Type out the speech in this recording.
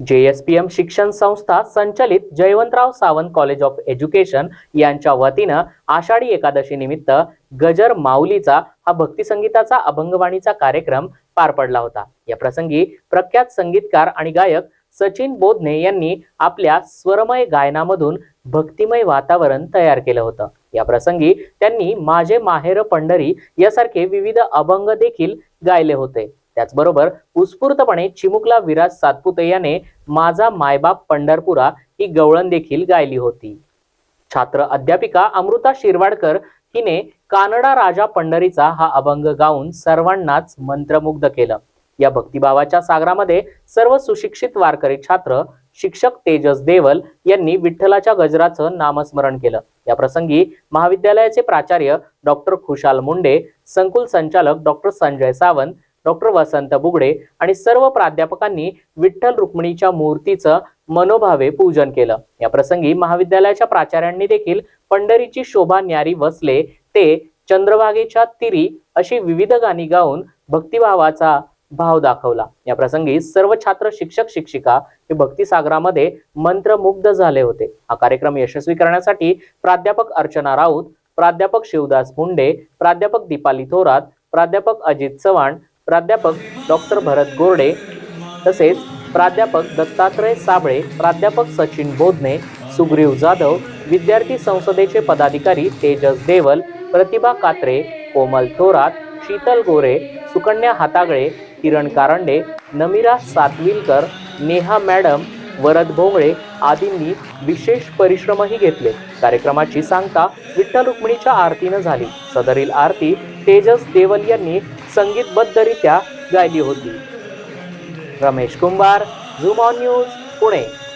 JSPM शिक्षण संस्था संचलित Jaywantrao Sawant college of education यांच्या वतीनं आषाढी एकादशी निमित्त गजर माऊलीचा हा भक्तिसंगीताचा अभंगवाणीचा कार्यक्रम पार पडला होता. या प्रसंगी प्रख्यात संगीतकार आणि गायक सचिन बोधने यांनी आपल्या स्वरमय गायनामधून भक्तिमय वातावरण तयार केलं होतं. या प्रसंगी त्यांनी माझे माहेर पंढरी यासारखे विविध अभंग देखील गायले होते. त्याचबरोबर उत्स्फूर्तपणे चिमुकला विराज सातपुते याने माझा मायबाप पंढरपुरा ही गवळण देखील गायली होती. छात्र अध्यापिका अमृता शिरवाडकर हिने कानडा राजा पंढरीचा हा अभंग गाऊन सर्वांनाच मंत्रमुग्ध केलं. या भक्तिभावाच्या सागरामध्ये सर्व सुशिक्षित वारकरी छात्र शिक्षक तेजस देवल यांनी विठ्ठलाच्या गजराचं नामस्मरण केलं. या प्रसंगी महाविद्यालयाचे प्राचार्य डॉक्टर खुशाल मुंडे संकुल संचालक डॉक्टर संजय सावंत डॉक्टर वसंत बुगडे आणि सर्व प्राध्यापकांनी विठ्ठल रुक्मिणीच्या मूर्तीचं मनोभावे पूजन केलं. या प्रसंगी महाविद्यालयाच्या प्राचार्यांनी देखील पंढरीची शोभा न्यारी वसले ते चंद्रभागेच्या तिरी अशी विविध गाणी गाऊन भक्तिभावाचा भाव दाखवला. या प्रसंगी सर्व छात्र शिक्षक शिक्षिका हे भक्तिसागरामध्ये मंत्रमुग्ध झाले होते. हा कार्यक्रम यशस्वी करण्यासाठी प्राध्यापक अर्चना राऊत प्राध्यापक शिवदास मुंडे प्राध्यापक दीपाली थोरात प्राध्यापक अजित चव्हाण प्राध्यापक डॉक्टर भरत गोरडे तसेच प्राध्यापक दत्तात्रय साबळे प्राध्यापक सचिन बोधने सुग्रीव जाधव विद्यार्थी संसदेचे पदाधिकारी तेजस देवल प्रतिभा कात्रे कोमल थोरात शीतल गोरे सुकन्या हातागळे किरण कारंडे नमिरा सातविलकर नेहा मॅडम वरद भोंगळे आदींनी विशेष परिश्रमही घेतले. कार्यक्रमाची सांगता विठ्ठल रुक्मिणीच्या आरतीनं झाली. सदरील आरती तेजस देवल यांनी संगीतबद्धरित्या गायली होती. Ramesh Kumbhar zoom on news Pune.